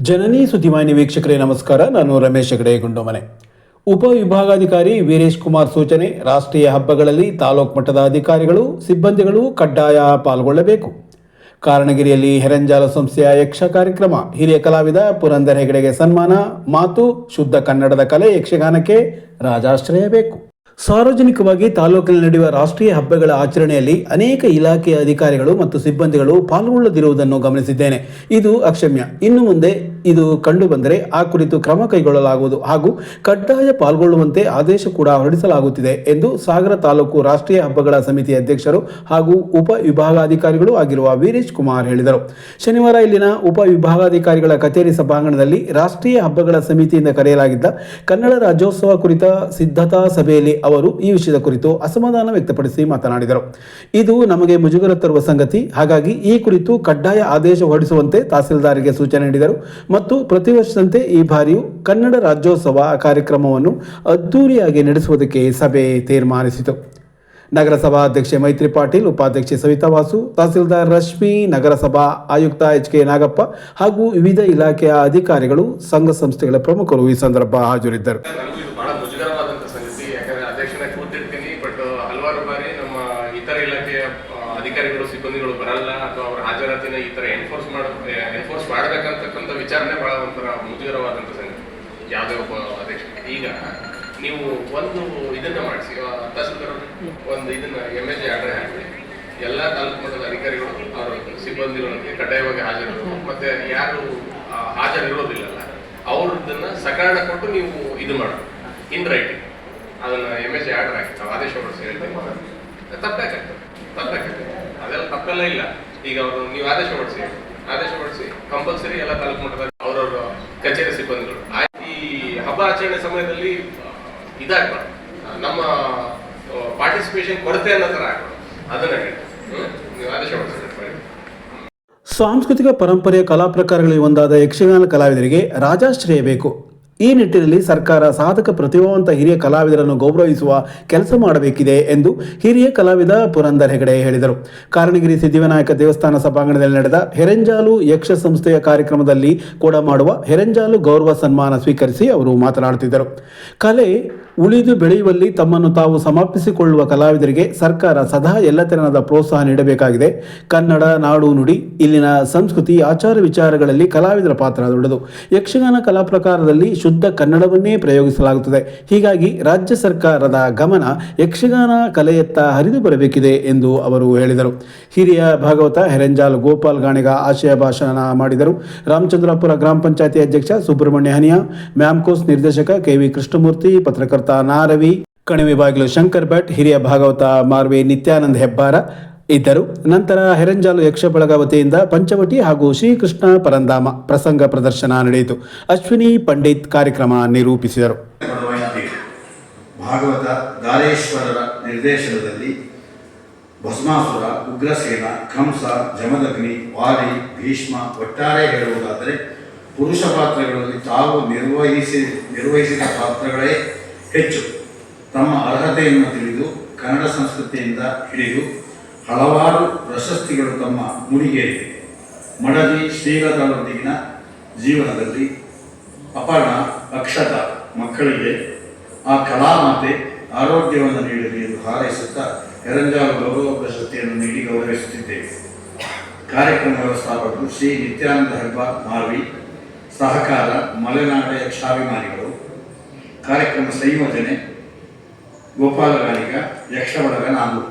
ಜನನಿ ಸುದ್ದಿವಾಹಿನಿ ವೀಕ್ಷಕರೇ, ನಮಸ್ಕಾರ. ನಾನು ರಮೇಶ್ ಹೆಗಡೆ, ಗುಂಡೋಮನೆ. ಉಪವಿಭಾಗಾಧಿಕಾರಿ ವೀರೇಶ್ ಕುಮಾರ್ ಸೂಚನೆ, ರಾಷ್ಟ್ರೀಯ ಹಬ್ಬಗಳಲ್ಲಿ ತಾಲೂಕು ಮಟ್ಟದ ಅಧಿಕಾರಿಗಳು, ಸಿಬ್ಬಂದಿಗಳು ಕಡ್ಡಾಯ ಪಾಲ್ಗೊಳ್ಳಬೇಕು. ಕಾರಣಗಿರಿಯಲ್ಲಿ ಹೆರಂಜಾಲ ಸಂಸ್ಥೆಯ ಯಕ್ಷ ಕಾರ್ಯಕ್ರಮ, ಹಿರಿಯ ಕಲಾವಿದ ಪುರಂದರ್ ಹೆಗಡೆಗೆ ಸನ್ಮಾನ, ಮಾತು, ಶುದ್ಧ ಕನ್ನಡದ ಕಲೆ ಯಕ್ಷಗಾನಕ್ಕೆ ರಾಜಾಶ್ರಯ ಬೇಕು. ಸಾರ್ವಜನಿಕವಾಗಿ ತಾಲೂಕಿನಲ್ಲಿ ನಡೆಯುವ ರಾಷ್ಟ್ರೀಯ ಹಬ್ಬಗಳ ಆಚರಣೆಯಲ್ಲಿ ಅನೇಕ ಇಲಾಖೆಯ ಅಧಿಕಾರಿಗಳು ಮತ್ತು ಸಿಬ್ಬಂದಿಗಳು ಪಾಲ್ಗೊಳ್ಳದಿರುವುದನ್ನು ಗಮನಿಸಿದ್ದೇನೆ. ಇದು ಅಕ್ಷಮ್ಯ. ಇನ್ನು ಮುಂದೆ ಇದು ಕಂಡು ಬಂದರೆ ಆ ಕುರಿತು ಕ್ರಮ ಕೈಗೊಳ್ಳಲಾಗುವುದು ಹಾಗೂ ಕಡ್ಡಾಯ ಪಾಲ್ಗೊಳ್ಳುವಂತೆ ಆದೇಶ ಕೂಡ ಹೊರಡಿಸಲಾಗುತ್ತಿದೆ ಎಂದು ಸಾಗರ ತಾಲೂಕು ರಾಷ್ಟ್ರೀಯ ಹಬ್ಬಗಳ ಸಮಿತಿ ಅಧ್ಯಕ್ಷರು ಹಾಗೂ ಉಪ ವಿಭಾಗಾಧಿಕಾರಿಗಳು ಆಗಿರುವ ವೀರೇಶ್ ಕುಮಾರ್ ಹೇಳಿದರು. ಶನಿವಾರ ಇಲ್ಲಿನ ಉಪ ವಿಭಾಗಾಧಿಕಾರಿಗಳ ಕಚೇರಿ ಸಭಾಂಗಣದಲ್ಲಿ ರಾಷ್ಟ್ರೀಯ ಹಬ್ಬಗಳ ಸಮಿತಿಯಿಂದ ಕರೆಯಲಾಗಿದ್ದ ಕನ್ನಡ ರಾಜ್ಯೋತ್ಸವ ಕುರಿತ ಸಿದ್ಧತಾ ಸಭೆಯಲ್ಲಿ ಅವರು ಈ ವಿಷಯದ ಕುರಿತು ಅಸಮಾಧಾನ ವ್ಯಕ್ತಪಡಿಸಿ ಮಾತನಾಡಿದರು. ಇದು ನಮಗೆ ಮುಜುಗರ ತರುವ ಸಂಗತಿ. ಹಾಗಾಗಿ ಈ ಕುರಿತು ಕಡ್ಡಾಯ ಆದೇಶ ಹೊರಡಿಸುವಂತೆ ತಹಸೀಲ್ದಾರ್ಗೆ ಸೂಚನೆ ನೀಡಿದರು. ಮತ್ತು ಪ್ರತಿ ವರ್ಷದಂತೆ ಈ ಬಾರಿಯೂ ಕನ್ನಡ ರಾಜ್ಯೋತ್ಸವ ಕಾರ್ಯಕ್ರಮವನ್ನು ಅದ್ದೂರಿಯಾಗಿ ನಡೆಸುವುದಕ್ಕೆ ಸಭೆ ತೀರ್ಮಾನಿಸಿತು. ನಗರಸಭಾ ಅಧ್ಯಕ್ಷೆ ಮೈತ್ರಿ ಪಾಟೀಲ್, ಉಪಾಧ್ಯಕ್ಷೆ ಸವಿತಾ ವಾಸು, ತಹಸೀಲ್ದಾರ್ ರಶ್ಮಿ, ನಗರಸಭಾ ಆಯುಕ್ತ ಎಚ್ ಕೆ ನಾಗಪ್ಪ ಹಾಗೂ ವಿವಿಧ ಇಲಾಖೆಯ ಅಧಿಕಾರಿಗಳು, ಸಂಘ ಸಂಸ್ಥೆಗಳ ಪ್ರಮುಖರು ಈ ಸಂದರ್ಭ ಹಾಜರಿದ್ದರು. ಬಟ್ ಹಲವಾರು ಬಾರಿ ನಮ್ಮ ಇತರ ಇಲಾಖೆಯ ಅಧಿಕಾರಿಗಳು, ಸಿಬ್ಬಂದಿಗಳು ಬರಲ್ಲ ಅಥವಾ ಅವರ ಹಾಜರಾತಿನ ಈ ತರ ಎನ್ಫೋರ್ಸ್ ಮಾಡ ಎನ್ಫೋರ್ಸ್ ಮಾಡಬೇಕಂತಕ್ಕಂಥ ವಿಚಾರಣೆ ಬಹಳ ಒಂಥರ ಮುಜುಗರವಾದಂತ ಸಂಗತಿ. ಯಾವುದೇ ಒಬ್ಬ ಅಧ್ಯಕ್ಷ ಈಗ ನೀವು ಒಂದು ಇದನ್ನ ಮಾಡಿಸಿ ತಹಸೀಲ್ದಾರ್ ಒಂದು ಇದನ್ನ ಎಂ ಎಲ್ ಎ ಆರ್ಡರ್ ಹಾಕಿ, ಎಲ್ಲ ತಾಲೂಕು ಮಟ್ಟದ ಅಧಿಕಾರಿಗಳು, ಅವರ ಸಿಬ್ಬಂದಿಗಳೊಂದಿಗೆ ಕಡ್ಡಾಯವಾಗಿ ಹಾಜರಿರೋದು. ಮತ್ತೆ ಯಾರು ಹಾಜರಿರೋದಿಲ್ಲ ಹಾಜರಿರೋದಿಲ್ಲಲ್ಲ, ಅವ್ರದ್ದನ್ನ ಸಕಾರಣ ಕೊಟ್ಟು ನೀವು ಇದು ಮಾಡಿ ಇನ್ ರೈಟಿಂಗ್ ಅದನ್ನ ಎಂ ಎಸ್ ಆರ್ಡರ್ ಹಾಕಿ ನಾವು ಆದೇಶ ಹೊರಡಿಸಿ ಹೇಳ್ತೀವಿ ತಪ್ಪಾಗತ್ತೆ ತಪ್ಪಾಗತ್ತೆ ಅದೆಲ್ಲ ತಪ್ಪೆಲ್ಲ ಇಲ್ಲ. ಈಗ ಅವರು, ನೀವು ಆದೇಶ ಹೊರಡಿಸಿ ಆದೇಶ ಹೊರಡಿಸಿ ಕಂಪಲ್ಸರಿ ಎಲ್ಲ ತಾಲೂಕು ಮಟ್ಟದ ಅವರವರ ಕಚೇರಿ ಸಿಬ್ಬಂದಿಗಳು. ಈ ಹಬ್ಬ ಆಚರಣೆ ಸಮಯದಲ್ಲಿ ಇದಾಗ್ಬಾರ್ದು. ನಮ್ಮ ಪಾರ್ಟಿಸಿಪೇಷನ್ ಕೊರತೆ ಅನ್ನೋ ಥರ ಆಗ್ಬಾರ್ದು. ಅದನ್ನ ನೀವು ಆದೇಶ ಹೊರಡಿಸಿ ಸಾಂಸ್ಕೃತಿಕ ಪರಂಪರೆಯ ಕಲಾ ಪ್ರಕಾರಗಳಲ್ಲಿ ಒಂದಾದ ಯಕ್ಷಗಾನ ಕಲಾವಿದರಿಗೆ ರಾಜಾಶ್ರಯ ಬೇಕು. ಈ ನಿಟ್ಟಿನಲ್ಲಿ ಸರ್ಕಾರ ಸಾಧಕ ಪ್ರತಿಭಾವಂತ ಹಿರಿಯ ಕಲಾವಿದರನ್ನು ಗೌರವಿಸುವ ಕೆಲಸ ಮಾಡಬೇಕಿದೆ ಎಂದು ಹಿರಿಯ ಕಲಾವಿದ ಪುರಂದರ್ ಹೆಗಡೆ ಹೇಳಿದರು. ಕಾರಣಗಿರಿ ಸಿದ್ಧಿವಿನಾಯಕ ದೇವಸ್ಥಾನ ಸಭಾಂಗಣದಲ್ಲಿ ನಡೆದ ಹೆರಂಜಾಲು ಯಕ್ಷ ಸಂಸ್ಥೆಯ ಕಾರ್ಯಕ್ರಮದಲ್ಲಿ ಕೂಡ ಮಾಡುವ ಹೆರಂಜಾಲು ಗೌರವ ಸನ್ಮಾನ ಸ್ವೀಕರಿಸಿ ಅವರು ಮಾತನಾಡುತ್ತಿದ್ದರು. ಕಲೆ ಉಳಿದು ಬೆಳೆಯುವಲ್ಲಿ ತಮ್ಮನ್ನು ತಾವು ಸಮರ್ಪಿಸಿಕೊಳ್ಳುವ ಕಲಾವಿದರಿಗೆ ಸರ್ಕಾರ ಸದಾ ಎಲ್ಲ ತೆರನಾದ ಪ್ರೋತ್ಸಾಹ ನೀಡಬೇಕಾಗಿದೆ. ಕನ್ನಡ, ನಾಡು, ನುಡಿ, ಇಲ್ಲಿನ ಸಂಸ್ಕೃತಿ, ಆಚಾರ ವಿಚಾರಗಳಲ್ಲಿ ಕಲಾವಿದರ ಪಾತ್ರ ದೊಡ್ಡದು. ಯಕ್ಷಗಾನ ಕಲಾ ಪ್ರಕಾರದಲ್ಲಿ ಶುದ್ಧ ಕನ್ನಡವನ್ನೇ ಪ್ರಯೋಗಿಸಲಾಗುತ್ತದೆ. ಹೀಗಾಗಿ ರಾಜ್ಯ ಸರ್ಕಾರದ ಗಮನ ಯಕ್ಷಗಾನ ಕಲೆಯತ್ತ ಹರಿದು ಬರಬೇಕಿದೆ ಎಂದು ಅವರು ಹೇಳಿದರು. ಹಿರಿಯ ಭಾಗವತ ಹೆರಂಜಾಲ್ ಗೋಪಾಲ್ ಗಾಣಿಗ ಆಶಯ ಭಾಷಣ ಮಾಡಿದರು. ರಾಮಚಂದ್ರಪುರ ಗ್ರಾಮ ಪಂಚಾಯತಿ ಅಧ್ಯಕ್ಷ ಸುಬ್ರಹ್ಮಣ್ಯ ಹನಿಯಾ, ಮ್ಯಾಮ್ಕೋಸ್ ನಿರ್ದೇಶಕ ಕೆವಿ ಕೃಷ್ಣಮೂರ್ತಿ, ಪತ್ರಕರ್ತ ನಾರವಿ, ಕಣಿವೆ ಬಾಗಿಲು ಶಂಕರ್ ಭಟ್, ಹಿರಿಯ ಭಾಗವತ ಮಾರ್ವೆ ನಿತ್ಯಾನಂದ ಹೆಬ್ಬಾರ ಇದ್ದರು. ನಂತರ ಹೆರಂಜಾಲು ಯಕ್ಷ ಬಳಗ ವತಿಯಿಂದ ಪಂಚವಟಿ ಹಾಗೂ ಶ್ರೀಕೃಷ್ಣ ಪರಂಧಾಮ ಪ್ರಸಂಗ ಪ್ರದರ್ಶನ ನಡೆಯಿತು. ಅಶ್ವಿನಿ ಪಂಡಿತ್ ಕಾರ್ಯಕ್ರಮ ನಿರೂಪಿಸಿದರು. ಭಾಗವತ ದಾರೇಶ್ವರರ ನಿರ್ದೇಶನದಲ್ಲಿ ಭಸ್ಮಾಸುರ, ಉಗ್ರಸೇನ, ಕಂಸ, ಜಮದಗ್ನಿ, ವಾಲಿ, ಭೀಷ್ಮ ಒಟ್ಟಾರೆ ಹೇಳುವುದಾದರೆ ಪುರುಷ ಪಾತ್ರಗಳಲ್ಲಿ ತಾವು ನಿರ್ವಹಿಸಿ ನಿರ್ವಹಿಸಿದ ಪಾತ್ರಗಳೇ ಹೆಚ್ಚು. ತಮ್ಮ ಅರ್ಹತೆಯನ್ನು ತಿಳಿದು ಕನ್ನಡ ಸಂಸ್ಕೃತಿಯಿಂದ ಹಿಡಿದು ಹಲವಾರು ಪ್ರಶಸ್ತಿಗಳು ತಮ್ಮ ಮುಡಿಗೇರಿವೆ ಮಡದಿ ಶ್ರೀಲತಾಳೊಂದಿಗಿನ ಜೀವನದಲ್ಲಿ ಅಪರ್ಣ, ಅಕ್ಷತ ಮಕ್ಕಳಿಗೆ ಆ ಕಲಾಮಾತೆ ಆರೋಗ್ಯವನ್ನು ನೀಡಲಿ ಎಂದು ಹಾರೈಸುತ್ತಾ ಎರಂಜಾಲು ಗೌರವ ಪ್ರಶಸ್ತಿಯನ್ನು ನೀಡಿ ಗೌರವಿಸುತ್ತಿದ್ದೇವೆ. ಕಾರ್ಯಕ್ರಮ ವ್ಯವಸ್ಥಾಪಕರು ಶ್ರೀ ನಿತ್ಯಾನಂದ ಹೆಬ್ಬಾ ಮಾರ್ವಿ, ಸಹಕಾರ ಮಲೆನಾಡ ಯಕ್ಷಾಭಿಮಾನಿಗಳು ಕಾರ್ಯಕ್ರಮ ಸಂಯೋಜನೆ ಗೋಪಾಲ ಗಾಣಿಗ ಯಕ್ಷ ಬಳಗ ನಾಗೂರು.